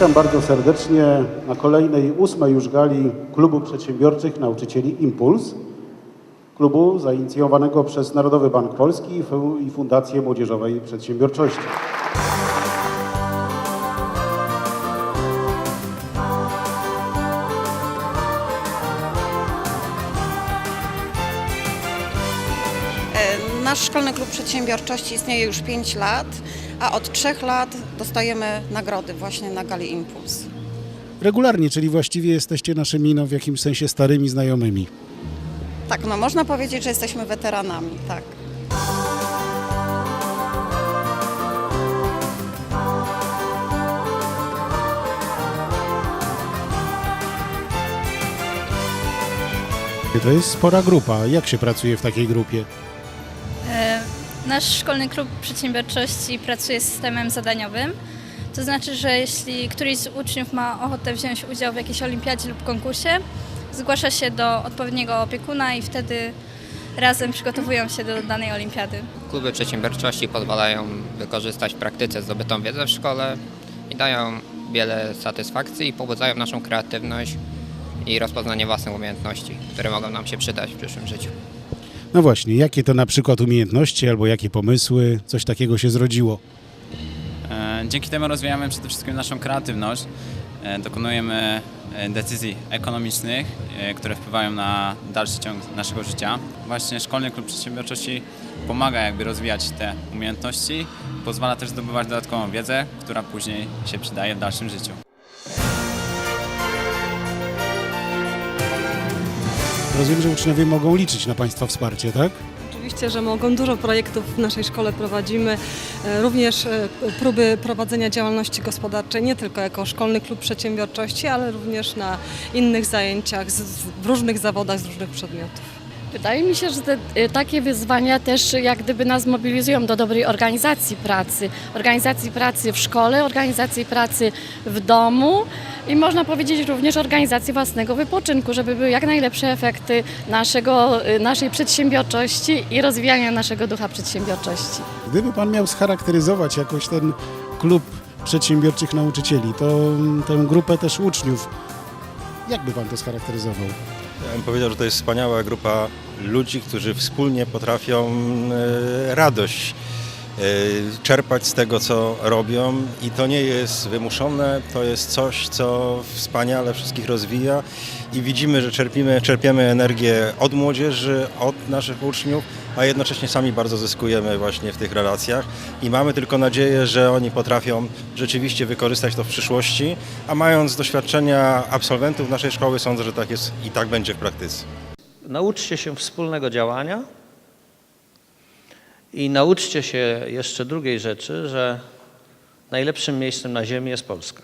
Witam bardzo serdecznie na kolejnej ósmej już gali Klubu Przedsiębiorczych Nauczycieli Impuls. Klubu zainicjowanego przez Narodowy Bank Polski i Fu- i Fundację Młodzieżowej Przedsiębiorczości. Nasz Szkolny Klub Przedsiębiorczości istnieje już 5 lat, a od 3 lat dostajemy nagrody właśnie na Gali Impuls. Regularnie, czyli właściwie jesteście naszymi, no w jakimś sensie starymi znajomymi. Tak, no można powiedzieć, że jesteśmy weteranami, tak. To jest spora grupa. Jak się pracuje w takiej grupie? Nasz szkolny klub przedsiębiorczości pracuje z systemem zadaniowym. To znaczy, że jeśli któryś z uczniów ma ochotę wziąć udział w jakiejś olimpiadzie lub konkursie, zgłasza się do odpowiedniego opiekuna i wtedy razem przygotowują się do danej olimpiady. Kluby przedsiębiorczości pozwalają wykorzystać w praktyce zdobytą wiedzę w szkole i dają wiele satysfakcji i pobudzają naszą kreatywność i rozpoznanie własnych umiejętności, które mogą nam się przydać w przyszłym życiu. No właśnie, jakie to na przykład umiejętności albo jakie pomysły, coś takiego się zrodziło? E, Dzięki temu rozwijamy przede wszystkim naszą kreatywność. E, Dokonujemy e, decyzji ekonomicznych, które wpływają na dalszy ciąg naszego życia. Właśnie Szkolny Klub Przedsiębiorczości pomaga jakby rozwijać te umiejętności, pozwala też zdobywać dodatkową wiedzę, która później się przydaje w dalszym życiu. Rozumiem, że uczniowie mogą liczyć na Państwa wsparcie, tak? Oczywiście, że mogą. Dużo projektów w naszej szkole prowadzimy, e, również e, próby prowadzenia działalności gospodarczej, nie tylko jako szkolny klub przedsiębiorczości, ale również na innych zajęciach, w różnych zawodach, z różnych przedmiotów. Wydaje mi się, że te, y, takie wyzwania też jak gdyby nas mobilizują do dobrej organizacji pracy. Organizacji pracy w szkole, organizacji pracy w domu i można powiedzieć również organizacji własnego wypoczynku, żeby były jak najlepsze efekty naszego, y, naszej przedsiębiorczości i rozwijania naszego ducha przedsiębiorczości. Gdyby Pan miał scharakteryzować jakoś ten klub przedsiębiorczych nauczycieli, to mm, tę grupę też uczniów, jak by Pan to scharakteryzował? Ja bym powiedział, że to jest wspaniała grupa ludzi, którzy wspólnie potrafią e, radość czerpać z tego, co robią. I to nie jest wymuszone, to jest coś, co wspaniale wszystkich rozwija. I widzimy, że czerpimy, czerpiemy energię od młodzieży, od naszych uczniów, a jednocześnie sami bardzo zyskujemy właśnie w tych relacjach. I mamy tylko nadzieję, że oni potrafią rzeczywiście wykorzystać to w przyszłości, a mając doświadczenia absolwentów naszej szkoły sądzę, że tak jest i tak będzie w praktyce. Nauczcie się wspólnego działania i nauczcie się jeszcze drugiej rzeczy, że najlepszym miejscem na ziemi jest Polska.